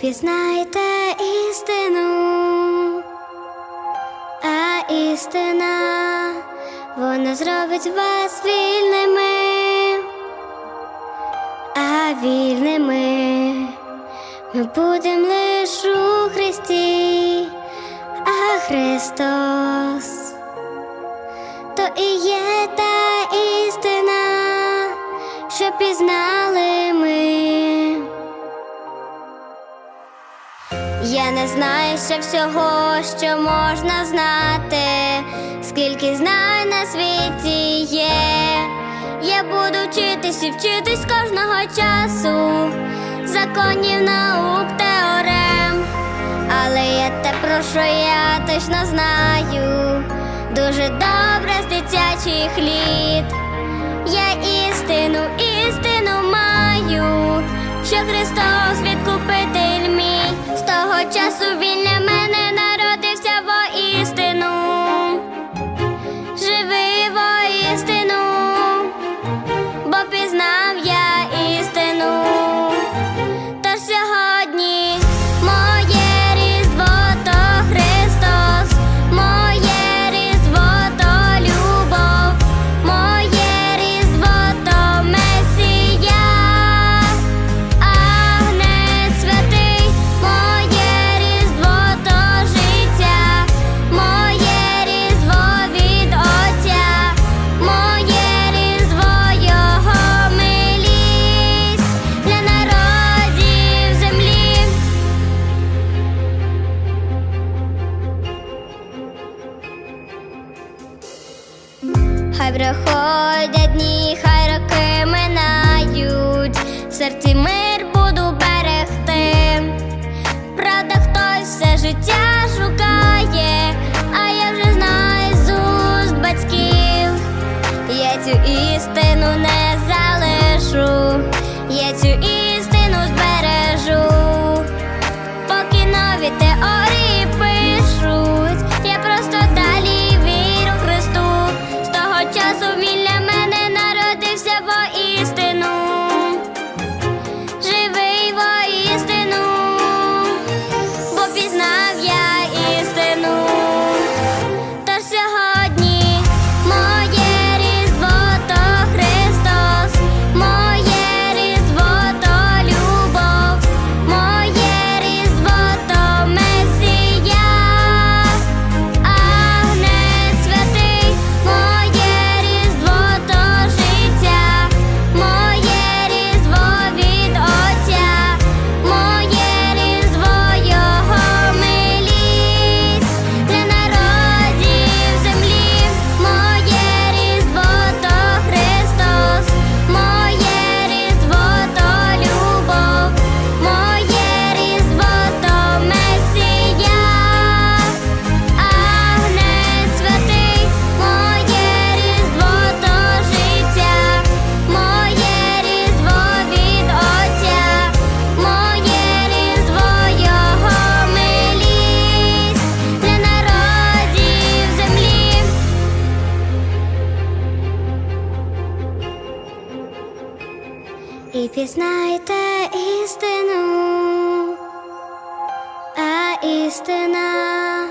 пізнайте істину, а істина вона зробить вас вільними, а вільними ми будемо лиш у Христі, а Христос то і є та істина, що пізнали ми. Я не знаю ще всього, що можна знати, скільки знань на світі є. Я буду вчитись і вчитись кожного часу, законів наук, теорем. Але я те, про що я точно знаю, дуже добре з дитячих літ. Я істину, істину маю, що Христос. З того Хай проходять дні, хай роки минають, в серці мир буду берегти. Правда, хтось все життя шукає, а я вже знаю з уст батьків. Я цю істину не залишу, пізнайте істину, а істина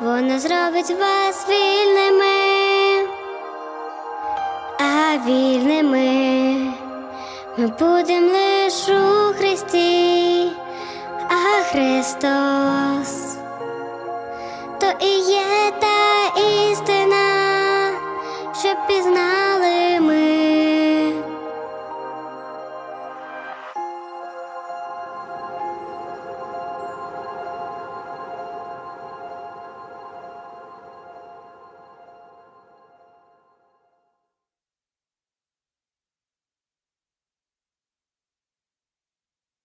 вона зробить вас вільними, а вільними ми будемо лиш у Христі, а Христос то і є та істина, що пізнає.